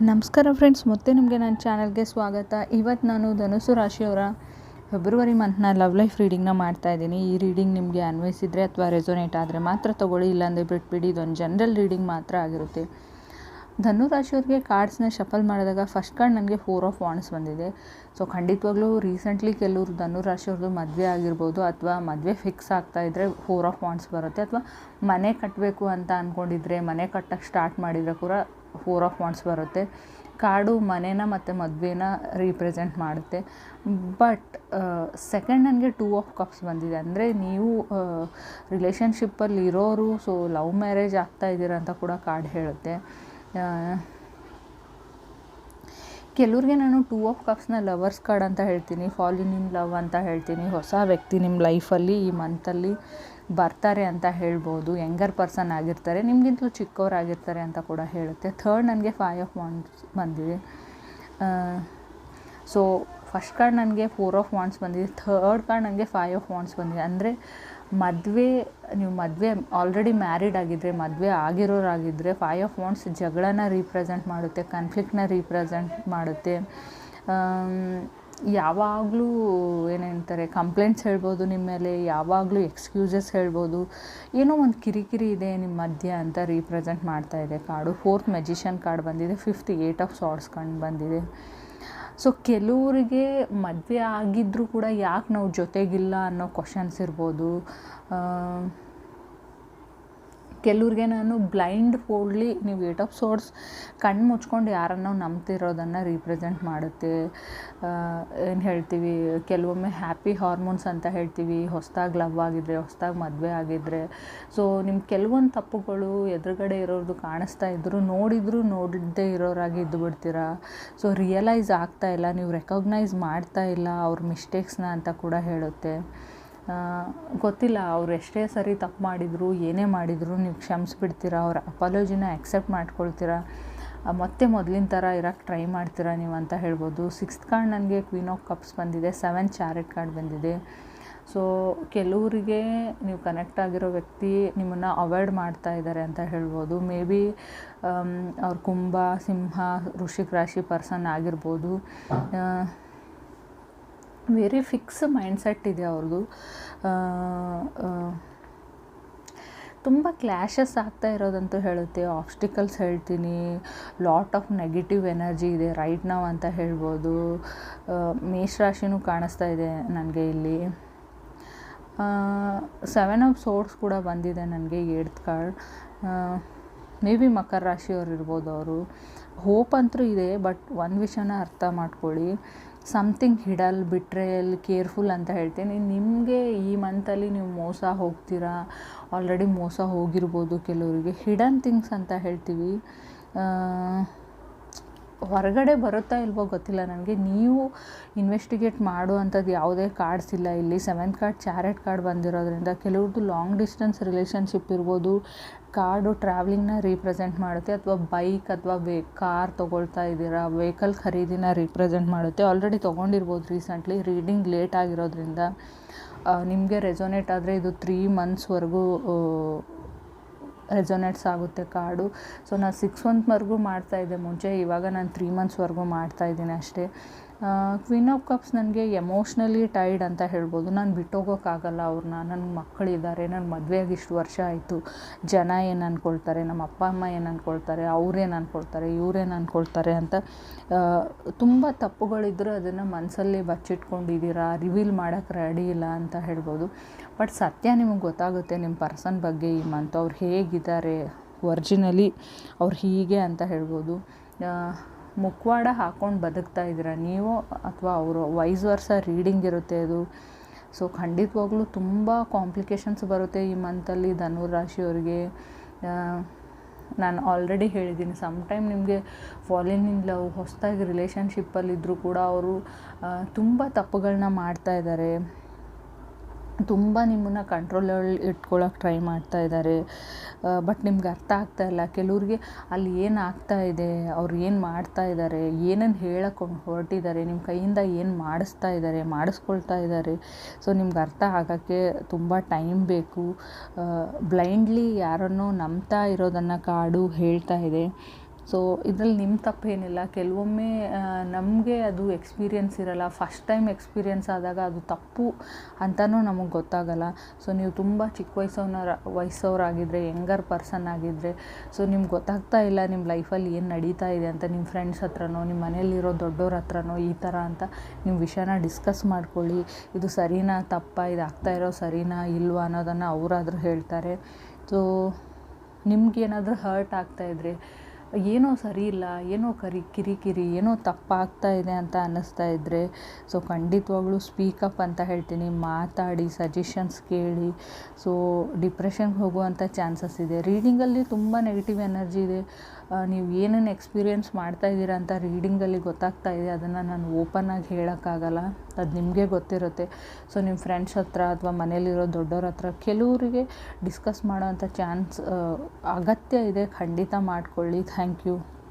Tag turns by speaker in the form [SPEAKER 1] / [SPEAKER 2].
[SPEAKER 1] ನಮಸ್ಕಾರ ಫ್ರೆಂಡ್ಸ್ ಮತ್ತೆ ನಿಮಗೆ ನನ್ನ ಚಾನಲ್ಗೆ ಸ್ವಾಗತ. ಇವತ್ತು ನಾನು ಧನುಸು ರಾಶಿಯವರ ಫೆಬ್ರವರಿ ಮಂತ್ನ ಲವ್ ಲೈಫ್ ರೀಡಿಂಗ್ನ ಮಾಡ್ತಾ ಇದ್ದೀನಿ. ಈ ರೀಡಿಂಗ್ ನಿಮಗೆ ಅನ್ವಯಿಸಿದರೆ ಅಥವಾ ರೆಸೊನೇಟ್ ಆದರೆ ಮಾತ್ರ ತೊಗೊಳ್ಳಿ, ಇಲ್ಲಾಂದರೆ ಬಿಟ್ಬಿಡಿ, ಇದೊಂದು ಜನರಲ್ ರೀಡಿಂಗ್ ಮಾತ್ರ ಆಗಿರುತ್ತೆ. ಧನು ರಾಶಿಯವ್ರಿಗೆ ಕಾರ್ಡ್ಸ್ನ ಶಫಲ್ ಮಾಡಿದಾಗ ಫಸ್ಟ್ ಕಾರ್ಡ್ ನನಗೆ ಫೋರ್ ಆಫ್ ವಾಂಡ್ಸ್ ಬಂದಿದೆ. ಸೊ ಖಂಡಿತವಾಗ್ಲೂ ರೀಸೆಂಟ್ಲಿ ಕೆಲವರು ಧನು ರಾಶಿಯವ್ರದ್ದು ಮದುವೆ ಆಗಿರ್ಬೋದು ಅಥವಾ ಮದುವೆ ಫಿಕ್ಸ್ ಆಗ್ತಾ ಇದ್ದರೆ ಫೋರ್ ಆಫ್ ವಾಂಡ್ಸ್ ಬರುತ್ತೆ. ಅಥವಾ ಮನೆ ಕಟ್ಟಬೇಕು ಅಂತ ಅಂದ್ಕೊಂಡಿದ್ರೆ ಮನೆ ಕಟ್ಟಕ್ಕೆ ಸ್ಟಾರ್ಟ್ ಮಾಡಿದರೆ ಕೂಡ ಫೋರ್ ಆಫ್ ವಾಂಡ್ಸ್ ಬರುತ್ತೆ. ಕಾರ್ಡು ಮನೇನ ಮತ್ತು ಮದುವೆನ ರೀಪ್ರೆಸೆಂಟ್ ಮಾಡುತ್ತೆ. ಬಟ್ ಸೆಕೆಂಡ್ ನನಗೆ ಟೂ ಆಫ್ ಕಪ್ಸ್ ಬಂದಿದೆ. ಅಂದರೆ ನೀವು ರಿಲೇಷನ್ಶಿಪ್ಪಲ್ಲಿ ಇರೋರು ಸೊ ಲವ್ ಮ್ಯಾರೇಜ್ ಆಗ್ತಾ ಇದ್ದೀರ ಅಂತ ಕೂಡ ಕಾರ್ಡ್ ಹೇಳುತ್ತೆ. ಕೆಲವ್ರಿಗೆ ನಾನು ಟೂ ಆಫ್ ಕಪ್ಸ್ನ ಲವರ್ಸ್ ಕಾರ್ಡ್ ಅಂತ ಹೇಳ್ತೀನಿ. ಫಾಲಿನ್ ಇನ್ ಲವ್ ಅಂತ ಹೇಳ್ತೀನಿ. ಹೊಸ ವ್ಯಕ್ತಿ ನಿಮ್ಮ ಲೈಫಲ್ಲಿ ಈ ಮಂತಲ್ಲಿ ಬರ್ತಾರೆ ಅಂತ ಹೇಳ್ಬೋದು ಯಂಗರ್ ಪರ್ಸನ್ ಆಗಿರ್ತಾರೆ, ನಿಮಗಿಂತಲೂ ಚಿಕ್ಕವರಾಗಿರ್ತಾರೆ ಅಂತ ಕೂಡ ಹೇಳುತ್ತೆ. ಥರ್ಡ್ ನನಗೆ ಫೈವ್ ಆಫ್ ವಾಂಡ್ಸ್ ಬಂದಿದೆ. ಸೊ ಫಸ್ಟ್ ಕಾರ್ಡ್ ನನಗೆ ಫೋರ್ ಆಫ್ ವಾಂಡ್ಸ್ ಬಂದಿದೆ. ಥರ್ಡ್ ಕಾರ್ಡ್ ನನಗೆ ಫೈವ್ ಆಫ್ ವಾಂಡ್ಸ್ ಬಂದಿದೆ. ಅಂದರೆ ಮದುವೆ, ನೀವು ಮದುವೆ ಆಲ್ರೆಡಿ ಮ್ಯಾರಿಡ್ ಆಗಿದ್ದರೆ ಮದುವೆ ಆಗಿರೋರಾಗಿದ್ದರೆ ಫೈವ್ ಆಫ್ ವಾಂಡ್ಸ್ ಜಗಳನ ರೀಪ್ರೆಸೆಂಟ್ ಮಾಡುತ್ತೆ ಕನ್ಫ್ಲಿಕ್ಟ್ನ ರೀಪ್ರೆಸೆಂಟ್ ಮಾಡುತ್ತೆ. ಯಾವಾಗಲೂ ಏನಂತಾರೆ ಕಂಪ್ಲೇಂಟ್ಸ್ ಹೇಳ್ಬೋದು ನಿಮ್ಮ ಮೇಲೆ, ಯಾವಾಗಲೂ ಎಕ್ಸ್ಕ್ಯೂಸಸ್ ಹೇಳ್ಬೋದು. ಏನೋ ಒಂದು ಕಿರಿಕಿರಿ ಇದೆ ನಿಮ್ಮ ಮಧ್ಯ ಅಂತ ರೀಪ್ರೆಸೆಂಟ್ ಮಾಡ್ತಾ ಇದೆ ಕಾರ್ಡು ಫೋರ್ತ್ ಮೆಜಿಷಿಯನ್ ಕಾರ್ಡ್ ಬಂದಿದೆ ಫಿಫ್ತ್ ಏಟ್ ಆಫ್ ಸಾರ್ಟ್ಸ್ ಕಂಡು ಬಂದಿದೆ. ಸೊ ಕೆಲವರಿಗೆ ಮದುವೆ ಆಗಿದ್ದರೂ ಕೂಡ ಯಾಕೆ ನಾವು ಜೊತೆಗಿಲ್ಲ ಅನ್ನೋ ಕ್ವಶನ್ಸ್ ಇರ್ಬೋದು. ಕೆಲವ್ರಿಗೆ ನಾನು ಬ್ಲೈಂಡ್ ಫೋಲ್ಡ್ಲಿ ನೀವು ಏಟ್ ಆಫ್ ಸೋರ್ಸ್ ಕಣ್ಣು ಮುಚ್ಕೊಂಡು ಯಾರನ್ನೋ ನಂಬ್ತಿರೋದನ್ನು ರೀಪ್ರೆಸೆಂಟ್ ಮಾಡುತ್ತೆ. ಏನು ಹೇಳ್ತೀವಿ, ಕೆಲವೊಮ್ಮೆ ಹ್ಯಾಪಿ ಹಾರ್ಮೋನ್ಸ್ ಅಂತ ಹೇಳ್ತೀವಿ, ಹೊಸ್ದಾಗಿ ಲವ್ ಆಗಿದ್ರೆ, ಹೊಸ್ದಾಗಿ ಮದುವೆ ಆಗಿದ್ದರೆ ಸೊ ನಿಮ್ಮ ಕೆಲವೊಂದು ತಪ್ಪುಗಳು ಎದುರುಗಡೆ ಇರೋದು ಕಾಣಿಸ್ತಾ ಇದ್ದರೂ ನೋಡಿದರೂ ನೋಡದೇ ಇರೋರಾಗಿ ಇದ್ದು ಬಿಡ್ತೀರಾ? ಸೊ ರಿಯಲೈಸ್ ಆಗ್ತಾ ಇಲ್ಲ, ನೀವು ರೆಕಗ್ನೈಸ್ ಮಾಡ್ತಾ ಇಲ್ಲ, ಅವ್ರ ಮಿಸ್ಟೇಕ್ಸ್ನ ಅಂತ ಕೂಡ ಹೇಳುತ್ತೆ. ಗೊತ್ತಿಲ್ಲ, ಅವ್ರು ಎಷ್ಟೇ ಸರಿ ತಪ್ಪು ಮಾಡಿದರು, ಏನೇ ಮಾಡಿದರೂ, ನೀವು ಕ್ಷಮಿಸ್ಬಿಡ್ತೀರಾ, ಅವ್ರ ಅಪಾಲಜಿನ ಆಕ್ಸೆಪ್ಟ್ ಮಾಡ್ಕೊಳ್ತೀರಾ ಮತ್ತೆ ಮೊದಲಿನ ಥರ ಇರೋಕ್ಕೆ ಟ್ರೈ ಮಾಡ್ತೀರಾ ನೀವು ಅಂತ ಹೇಳ್ಬೋದು. ಸಿಕ್ಸ್ತ್ ಕಾರ್ಡ್ ನನಗೆ ಕ್ವೀನ್ ಆಫ್ ಕಪ್ಸ್ ಬಂದಿದೆ ಸೆವೆನ್ ಚಾರೆಟ್ ಕಾರ್ಡ್ ಬಂದಿದೆ. ಸೊ ಕೆಲವರಿಗೆ ನೀವು ಕನೆಕ್ಟ್ ಆಗಿರೋ ವ್ಯಕ್ತಿ ನಿಮ್ಮನ್ನು ಅವಾಯ್ಡ್ ಮಾಡ್ತಾ ಇದ್ದಾರೆ ಅಂತ ಹೇಳ್ಬೋದು. ಮೇ ಬಿ ಅವ್ರ ಕುಂಭ, ಸಿಂಹ ಋಷಿಕ್ ರಾಶಿ ಪರ್ಸನ್ ಆಗಿರ್ಬೋದು. ವೆರಿ ಫಿಕ್ಸ್ ಮೈಂಡ್ಸೆಟ್ ಇದೆ ಅವ್ರದ್ದು ತುಂಬ ಕ್ಲ್ಯಾಶಸ್ ಆಗ್ತಾ ಇರೋದಂತೂ ಹೇಳುತ್ತೆ. ಆಬ್ಸ್ಟಿಕಲ್ಸ್ ಹೇಳ್ತೀನಿ. ಲಾಟ್ ಆಫ್ ನೆಗೆಟಿವ್ ಎನರ್ಜಿ ಇದೆ ರೈಟ್ ನಾವು ಅಂತ ಹೇಳ್ಬೋದು. ಮೇಷರಾಶಿನೂ ಕಾಣಿಸ್ತಾ ಇದೆ ನನಗೆ ಇಲ್ಲಿ. ಸೆವೆನ್ ಆಫ್ ಸೋರ್ಸ್ ಕೂಡ ಬಂದಿದೆ ನನಗೆ ಏಡ್ತ್ ಕಾರ್ಡ್ ಮೇ ಬಿ ಮಕರ ರಾಶಿಯವ್ರು ಇರ್ಬೋದು ಅವರು. ಹೋಪ್ ಅಂತೂ ಇದೆ ಬಟ್ ಒಂದು ವಿಷಯನ ಅರ್ಥ ಮಾಡ್ಕೊಳ್ಳಿ. ಸಮಥಿಂಗ್ ಹಿಡಲ್ ಅಲ್ಲಿ ಕೇರ್ಫುಲ್ ಅಂತ ಹೇಳ್ತೀನಿ. ನಿಮಗೆ ಈ ಮಂತಲ್ಲಿ ನೀವು ಮೋಸ ಹೋಗ್ತೀರಾ? ಆಲ್ರೆಡಿ ಮೋಸ ಹೋಗಿರ್ಬೋದು ಕೆಲವರಿಗೆ. ಹಿಡನ್ ಥಿಂಗ್ಸ್ ಅಂತ ಹೇಳ್ತೀವಿ. ಹೊರಗಡೆ ಬರುತ್ತಾ ಇಲ್ವೋ ಗೊತ್ತಿಲ್ಲ. ನನಗೆ ನೀವು ಇನ್ವೆಸ್ಟಿಗೇಟ್ ಮಾಡುವಂಥದ್ದು ಯಾವುದೇ ಕಾರ್ಡ್ಸ್ ಇಲ್ಲ. ಇಲ್ಲಿ ಸೆವೆಂತ್ ಕಾರ್ಡ್ ಚಾರೆಟ್ ಕಾರ್ಡ್ ಬಂದಿರೋದ್ರಿಂದ ಕೆಲವ್ರದ್ದು ಲಾಂಗ್ ಡಿಸ್ಟೆನ್ಸ್ ರಿಲೇಷನ್ಶಿಪ್ ಇರ್ಬೋದು. ಕಾರ್ಡು ಟ್ರಾವೆಲಿಂಗ್ನ ರೀಪ್ರೆಸೆಂಟ್ ಮಾಡುತ್ತೆ. ಅಥವಾ ಬೈಕ್ ಅಥವಾ ವೇ ಕಾರ್ ತೊಗೊಳ್ತಾ ಇದ್ದೀರಾ ವೆಹಿಕಲ್ ಖರೀದಿನ ರೀಪ್ರೆಸೆಂಟ್ ಮಾಡುತ್ತೆ. ಆಲ್ರೆಡಿ ತೊಗೊಂಡಿರ್ಬೋದು ರೀಸೆಂಟ್ಲಿ ರೀಡಿಂಗ್ ಲೇಟ್ ಆಗಿರೋದ್ರಿಂದ ನಿಮಗೆ ರೆಸೊನೇಟ್ ಆದರೆ ಇದು ತ್ರೀ ಮಂತ್ಸ್ವರೆಗೂ ರೆಸೊನೇಟ್ಸ್ ಆಗುತ್ತೆ ಕಾರ್ಡು ಸೊ ನಾನು ಸಿಕ್ಸ್ ಮಂತ್ವರೆಗೂ ಮಾಡ್ತಾಯಿದ್ದೆ ಮುಂಚೆ. ಇವಾಗ ನಾನು ತ್ರೀ ಮಂತ್ಸ್ವರೆಗೂ ಮಾಡ್ತಾಯಿದ್ದೀನಿ ಅಷ್ಟೇ. ಕ್ವೀನ್ ಆಫ್ ಕಪ್ಸ್ ನನಗೆ ಎಮೋಷ್ನಲಿ ಟೈಡ್ ಅಂತ ಹೇಳ್ಬೋದು. ನಾನು ಬಿಟ್ಟೋಗೋಕ್ಕಾಗಲ್ಲ ಅವ್ರನ್ನ ನನ್ನ ಮಕ್ಕಳಿದ್ದಾರೆ ನನ್ನ ಮದುವೆಯಾಗಿ ಇಷ್ಟು ವರ್ಷ ಆಯಿತು. ಜನ ಏನು ಅಂದ್ಕೊಳ್ತಾರೆ ನಮ್ಮ ಅಪ್ಪ, ಅಮ್ಮ ಏನು ಅಂದ್ಕೊಳ್ತಾರೆ ಅವ್ರೇನು ಅಂದ್ಕೊಳ್ತಾರೆ ಇವ್ರೇನು ಅಂದ್ಕೊಳ್ತಾರೆ ಅಂತ ತುಂಬ ತಪ್ಪುಗಳಿದ್ದರೂ ಅದನ್ನು ಮನಸ್ಸಲ್ಲಿ ಬಚ್ಚಿಟ್ಕೊಂಡಿದ್ದೀರಾ ರಿವೀಲ್ ಮಾಡೋಕ್ಕೆ ರೆಡಿ ಇಲ್ಲ ಅಂತ ಹೇಳ್ಬೋದು. ಬಟ್ ಸತ್ಯ ನಿಮಗೆ ಗೊತ್ತಾಗುತ್ತೆ ನಿಮ್ಮ ಪರ್ಸನ್ ಬಗ್ಗೆ ಈ ಮಂತ್ ಅವ್ರು ಹೇಗಿದ್ದಾರೆ ಒರ್ಜಿನಲಿ ಅವ್ರು ಹೀಗೆ ಅಂತ ಹೇಳ್ಬೋದು. ಮುಖವಾಡ ಹಾಕ್ಕೊಂಡು ಬದುಕ್ತಾ ಇದ್ದೀರಾ? ನೀವು ಅಥವಾ ಅವರು ವೈಸ್ ವರ್ಷ ರೀಡಿಂಗ್ ಇರುತ್ತೆ ಅದು. ಸೊ ಖಂಡಿತವಾಗ್ಲೂ ತುಂಬ ಕಾಂಪ್ಲಿಕೇಶನ್ಸ್ ಬರುತ್ತೆ ಈ ಮಂತಲ್ಲಿ ಧನುರಾಶಿಯವರಿಗೆ ನಾನು ಆಲ್ರೆಡಿ ಹೇಳಿದ್ದೀನಿ ಸಮ್ಟೈಮ್ ನಿಮಗೆ ಫಾಲಿನ್ ಇನ್ ಲವ್ ಹೊಸದಾಗಿ ರಿಲೇಷನ್ಶಿಪ್ಪಲ್ಲಿದ್ದರೂ ಕೂಡ ಅವರು ತುಂಬ ತಪ್ಪುಗಳನ್ನ ಮಾಡ್ತಾ ಇದ್ದಾರೆ. ತುಂಬ ನಿಮ್ಮನ್ನು ಕಂಟ್ರೋಲಲ್ಲಿ ಇಟ್ಕೊಳ್ಳೋಕೆ ಟ್ರೈ ಮಾಡ್ತಾ ಇದ್ದಾರೆ ಬಟ್ ನಿಮ್ಗೆ ಅರ್ಥ ಆಗ್ತಾ ಇಲ್ಲ. ಕೆಲವ್ರಿಗೆ ಅಲ್ಲಿ ಏನು ಆಗ್ತಾ ಇದೆ, ಅವ್ರು ಏನು ಮಾಡ್ತಾ ಇದ್ದಾರೆ ಏನನ್ನು ಹೇಳಕ್ಕೆ ಹೊರಟಿದ್ದಾರೆ ನಿಮ್ಮ ಕೈಯಿಂದ ಏನು ಮಾಡಿಸ್ತಾ ಇದ್ದಾರೆ ಮಾಡಿಸ್ಕೊಳ್ತಾ ಇದ್ದಾರೆ ಸೊ ನಿಮ್ಗೆ ಅರ್ಥ ಆಗೋಕ್ಕೆ ತುಂಬ ಟೈಮ್ ಬೇಕು. ಬ್ಲೈಂಡ್ಲಿ ಯಾರನ್ನೋ ನಂಬ್ತಾ ಇರೋದನ್ನು ಕಾಡು ಹೇಳ್ತಾ ಇದೆ. ಸೊ ಇದರಲ್ಲಿ ನಿಮ್ಮ ತಪ್ಪೇನಿಲ್ಲ. ಕೆಲವೊಮ್ಮೆ ನಮಗೆ ಅದು ಎಕ್ಸ್ಪೀರಿಯೆನ್ಸ್ ಇರಲ್ಲ. ಫಸ್ಟ್ ಟೈಮ್ ಎಕ್ಸ್ಪೀರಿಯೆನ್ಸ್ ಆದಾಗ ಅದು ತಪ್ಪು ಅಂತಲೂ ನಮಗೆ ಗೊತ್ತಾಗಲ್ಲ. ಸೊ ನೀವು ತುಂಬ ಚಿಕ್ಕ ವಯಸ್ಸವ್ರ ವಯಸ್ಸವರಾಗಿದ್ದರೆ ಯಂಗರ್ ಪರ್ಸನ್ ಆಗಿದ್ದರೆ ಸೊ ನಿಮ್ಗೆ ಗೊತ್ತಾಗ್ತಾ ಇಲ್ಲ ನಿಮ್ಮ ಲೈಫಲ್ಲಿ ಏನು ನಡೀತಾ ಇದೆ ಅಂತ ನಿಮ್ಮ ಫ್ರೆಂಡ್ಸ್ ಹತ್ರನೋ ನಿಮ್ಮ ಮನೇಲಿರೋ ದೊಡ್ಡವ್ರ ಹತ್ರನೋ ಈ ಥರ ಅಂತ ನೀವು ವಿಷಯನ ಡಿಸ್ಕಸ್ ಮಾಡ್ಕೊಳ್ಳಿ. ಇದು ಸರಿನಾ, ತಪ್ಪಾ ಇದು ಆಗ್ತಾ ಇರೋ ಸರಿನಾ, ಇಲ್ವಾ ಅನ್ನೋದನ್ನು ಅವರಾದರೂ ಹೇಳ್ತಾರೆ. ಸೊ ನಿಮ್ಗೇನಾದರೂ ಹರ್ಟ್ ಆಗ್ತಾಯಿದ್ರೆ ಏನೋ ಸರಿ ಇಲ್ಲ, ಏನೋ ಕರಿ, ಕಿರಿಕಿರಿ, ಏನೋ ತಪ್ಪಾಗ್ತಾ ಇದೆ ಅಂತ ಅನ್ನಿಸ್ತಾ ಇದ್ದರೆ ಸೊ ಖಂಡಿತವಾಗ್ಲೂ ಸ್ಪೀಕಪ್ ಅಂತ ಹೇಳ್ತೀನಿ. ಮಾತಾಡಿ ಸಜೆಷನ್ಸ್ ಕೇಳಿ. ಸೊ ಡಿಪ್ರೆಷನ್ಗೆ ಹೋಗುವಂಥ ಚಾನ್ಸಸ್ ಇದೆ. ರೀಡಿಂಗಲ್ಲಿ ತುಂಬ ನೆಗೆಟಿವ್ ಎನರ್ಜಿ ಇದೆ. ನೀವು ಏನೇನು ಎಕ್ಸ್ಪೀರಿಯೆನ್ಸ್ ಮಾಡ್ತಾ ಇದ್ದೀರಾ ಅಂತ ರೀಡಿಂಗಲ್ಲಿ ಗೊತ್ತಾಗ್ತಾ ಇದೆ. ಅದನ್ನು ನಾನು ಓಪನ್ನಾಗಿ ಹೇಳೋಕ್ಕಾಗಲ್ಲ. ಅದು ನಿಮಗೆ ಗೊತ್ತಿರುತ್ತೆ. ಸೊ ನಿಮ್ಮ ಫ್ರೆಂಡ್ಸ್ ಹತ್ರ ಅಥವಾ ಮನೇಲಿರೋ ದೊಡ್ಡವ್ರ ಹತ್ರ ಕೆಲವರಿಗೆ ಡಿಸ್ಕಸ್ ಮಾಡೋವಂಥ ಚಾನ್ಸ್ ಅಗತ್ಯ ಇದೆ. ಖಂಡಿತ ಮಾಡಿಕೊಳ್ಳಿ. Thank you.